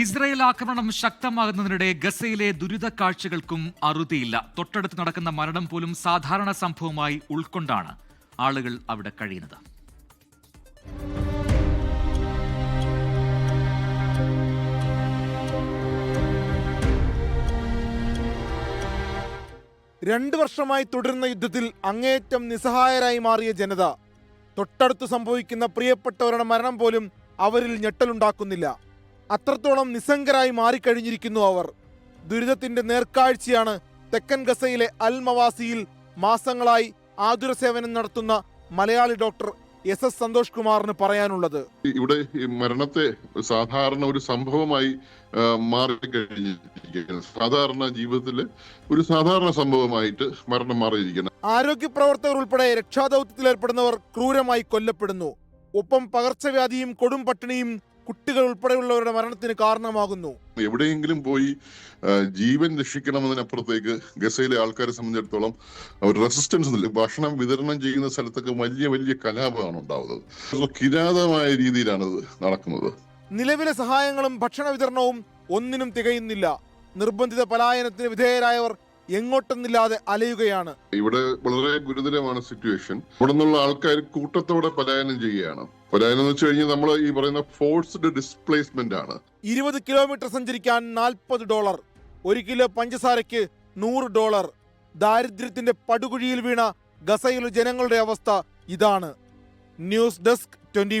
Israel ആക്രമണം ശക്തമാകുന്നതിനിടെ ഗസയിലെ ദുരിത കാഴ്ചകൾക്കും അറുതിയില്ല. തൊട്ടടുത്ത് നടക്കുന്ന മരണം പോലും സാധാരണ സംഭവമായി ഉൾക്കൊണ്ടാണ് ആളുകൾ അവിടെ കഴിയുന്നത്. രണ്ടു വർഷമായി തുടരുന്ന യുദ്ധത്തിൽ അങ്ങേയറ്റം നിസ്സഹായരായി മാറിയ ജനത. തൊട്ടടുത്ത് സംഭവിക്കുന്ന പ്രിയപ്പെട്ടവരുടെ മരണം പോലും അവരിൽ ഞെട്ടലുണ്ടാക്കുന്നില്ല. അത്രത്തോളം നിസ്സംഗരായി മാറിക്കഴിഞ്ഞിരിക്കുന്നു അവർ. ദുരിതത്തിന്റെ നേർക്കാഴ്ചയാണ് തെക്കൻ ഗസയിലെ അൽ മവാസിയിൽ മാസങ്ങളായി ആതുര സേവനം നടത്തുന്ന Malayali doctor S S Santhosh കുമാറിന് പറയാനുള്ളത്. ഇവിടെ മരണത്തെ സാധാരണ ഒരു സംഭവമായി മാറിക്കഴിഞ്ഞിരിക്കുന്നു. സാധാരണ ജീവിതത്തിലെ ഒരു സാധാരണ സംഭവമായിട്ട് മരണം മാറിയിരിക്കുന്നു. ആരോഗ്യ പ്രവർത്തകർ ഉൾപ്പെടെ രക്ഷാദൗത്യത്തിലേർപ്പെടുന്നവർ ക്രൂരമായി കൊല്ലപ്പെടുന്നു. ഒപ്പം പകർച്ചവ്യാധിയും കൊടും പട്ടിണിയും കുട്ടികൾ ഉൾപ്പെടെയുള്ളവരുടെ മരണത്തിന് കാരണമാകുന്നു. എവിടെയെങ്കിലും പോയി ജീവൻ രക്ഷിക്കണമെന്നതിനപ്പുറത്തേക്ക് ഗസയിലെ ആൾക്കാരെ സംബന്ധിച്ചിടത്തോളം അവർ റെസിസ്റ്റൻസ് ഭക്ഷണം വിതരണം ചെയ്യുന്ന സ്ഥലത്തൊക്കെ വലിയ വലിയ കലാപമാണ് ഉണ്ടാവുന്നത്. കിരാതമായ രീതിയിലാണ് ഇത് നടക്കുന്നത്. നിലവിലെ സഹായങ്ങളും ഭക്ഷണ വിതരണവും ഒന്നിനും തികയുന്നില്ല. നിർബന്ധിത പലായനത്തിന് വിധേയരായവർ എങ്ങോട്ടെന്നില്ലാതെ അലയുകയാണ്. ഇവിടെ വളരെ ഗുരുതരമാണ് സിറ്റുവേഷൻ ഇവിടെ നിന്നുള്ള ആൾക്കാർ കൂട്ടത്തോടെ പലായനം ചെയ്യുകയാണ്. പലായനം എന്ന് വെച്ച് കഴിഞ്ഞാൽ നമ്മൾ ഈ പറയുന്ന ഫോഴ്സ്ഡ് ഡിസ്പ്ലേസ്മെന്റ് ആണ്. ഇരുപത് കിലോമീറ്റർ സഞ്ചരിക്കാൻ നാൽപ്പത് ഡോളർ. ഒരു കിലോ പഞ്ചസാരയ്ക്ക് നൂറ് ഡോളർ. ദാരിദ്ര്യത്തിന്റെ പടുകുഴിയിൽ വീണ ഗസയിലെ ജനങ്ങളുടെ അവസ്ഥ ഇതാണ്. News desk twenty